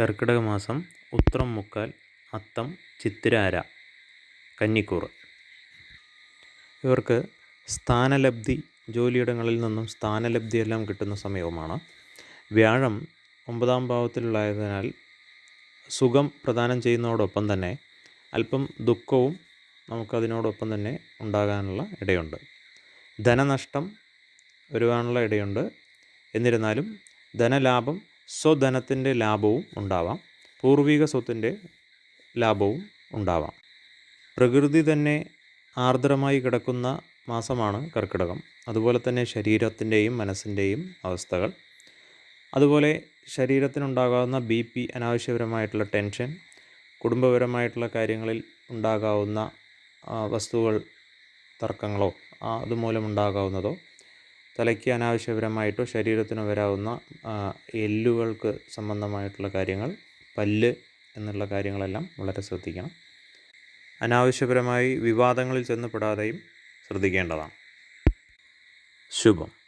കർക്കിടക മാസം ഉത്രം മുക്കാൽ അത്തം ചിത്തിരാര കന്നിക്കൂറ്. ഇവർക്ക് സ്ഥാനലബ്ധി ജോലിയിടങ്ങളിൽ നിന്നും സ്ഥാനലബ്ധിയെല്ലാം കിട്ടുന്ന സമയവുമാണ്. വ്യാഴം ഒമ്പതാം ഭാവത്തിലുള്ളതിനാൽ സുഖം പ്രദാനം ചെയ്യുന്നതോടൊപ്പം തന്നെ അല്പം ദുഃഖവും നമുക്കതിനോടൊപ്പം തന്നെ ഉണ്ടാകാനുള്ള ഇടയുണ്ട്. ധനനഷ്ടം വരുവാനുള്ള ഇടയുണ്ട്. എന്നിരുന്നാലും ധനലാഭം സ്വധനത്തിന്റെ ലാഭവും ഉണ്ടാവാം. പൂർവിക സ്വത്തിന്റെ ലാഭവും ഉണ്ടാവാം. പ്രകൃതി തന്നെ ആർദ്രമായി കിടക്കുന്ന മാസമാണ് കർക്കിടകം. അതുപോലെ തന്നെ ശരീരത്തിന്റെയും മനസ്സിന്റെയും അവസ്ഥകൾ. അതുപോലെ ശരീരത്തിനുണ്ടാകാവുന്ന ബി പി അനാവശ്യപരമായിട്ടുള്ള ടെൻഷൻ കുടുംബപരമായിട്ടുള്ള കാര്യങ്ങളിൽ ഉണ്ടാകാവുന്ന വസ്തുക്കൾ തർക്കങ്ങളോ അതുമൂലം ഉണ്ടാകാവുന്നതോ തലയ്ക്ക് അനാവശ്യപരമായിട്ടോ ശരീരത്തിന് വരാവുന്ന എല്ലുകൾക്ക് സംബന്ധമായിട്ടുള്ള കാര്യങ്ങൾ പല്ല് എന്നുള്ള കാര്യങ്ങളെല്ലാം വളരെ ശ്രദ്ധിക്കണം. അനാവശ്യപരമായി വിവാദങ്ങളിൽ ചെന്നപ്പെടാതെയും ശ്രദ്ധിക്കേണ്ടതാണ്. ശുഭം.